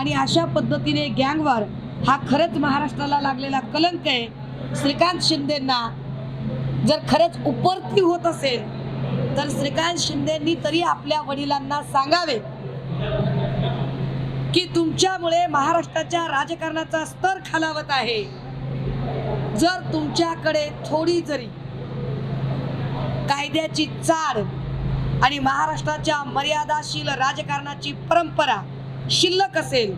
आणि अशा पद्धतीने गँगवार हा खरंच महाराष्ट्राला लागलेला कलंक आहे. श्रीकांत शिंदेना जर खरंच उपरती होत असेल तर श्रीकांत शिंदेनी तरी आपल्या वडिलांना सांगावे की तुमच्यामुळे महाराष्ट्राच्या राजकारणाचा स्तर खालावत आहे. जर तुमच्याकडे थोडी जरी कायद्याची चाड आणि महाराष्ट्राच्या मर्यादाशील राजकारणाची परंपरा शिल्लक असेल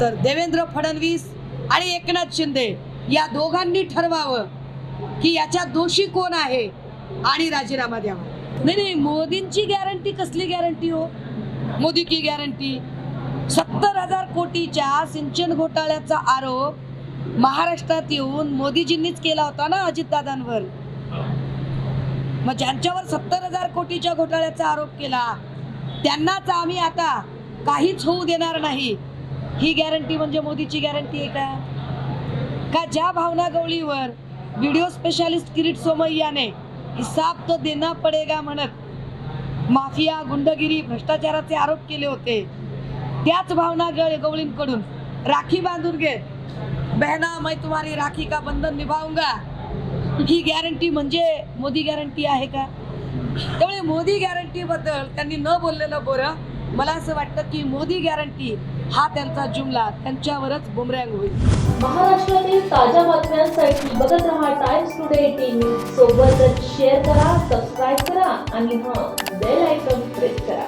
तर देवेंद्र फडणवीस आणि एकनाथ शिंदे या दोघांनी ठरवावं की याच्या दोषी कोण आहे आणि राजीनामा द्यावा. नाही नाही मोदींची गॅरंटी कसली गॅरंटी हो? मोदी की गॅरंटी? सत्तर हजार कोटीच्या सिंचन घोटाळ्याचा आरोप महाराष्ट्रात येऊन मोदीजींनीच केला होता ना अजितदादांवर? मग ज्यांच्यावर सत्तर हजार कोटीच्या घोटाळ्याचा आरोप केला त्यांनाच आम्ही आता काहीच होऊ देणार नाही. ही गॅरंटी म्हणजे मोदीची गॅरंटी आहे का? का ज्या भावना गवळीवर व्हिडिओ स्पेशालिस्ट किरीट सोमय्याने हिसाब तो देना पडेगा म्हणत माफिया गुंडगिरी भ्रष्टाचाराचे आरोप केले होते. त्याच भावना गळ गवळींकडून. राखी बांधून घे. बहना मैं तुम्हारी राखी का बंधन निभाऊंगा? ही गॅरंटी म्हणजे मोदी गॅरंटी आहे का? त्यामुळे मोदी गॅरंटी बद्दल त्यांनी न बोललेलं बरं मला असं वाटतं की मोदी गॅरंटी हा त्यांचा जुमला त्यांच्यावरच बुमरँग होईल. महाराष्ट्रातील ताज्या बातम्यांसाठी बघत रहा टाइम्स टुडे टीव्ही सोबतच शेअर करा सबस्क्राईब करा आणि हां बेल आयकॉन प्रेस करा.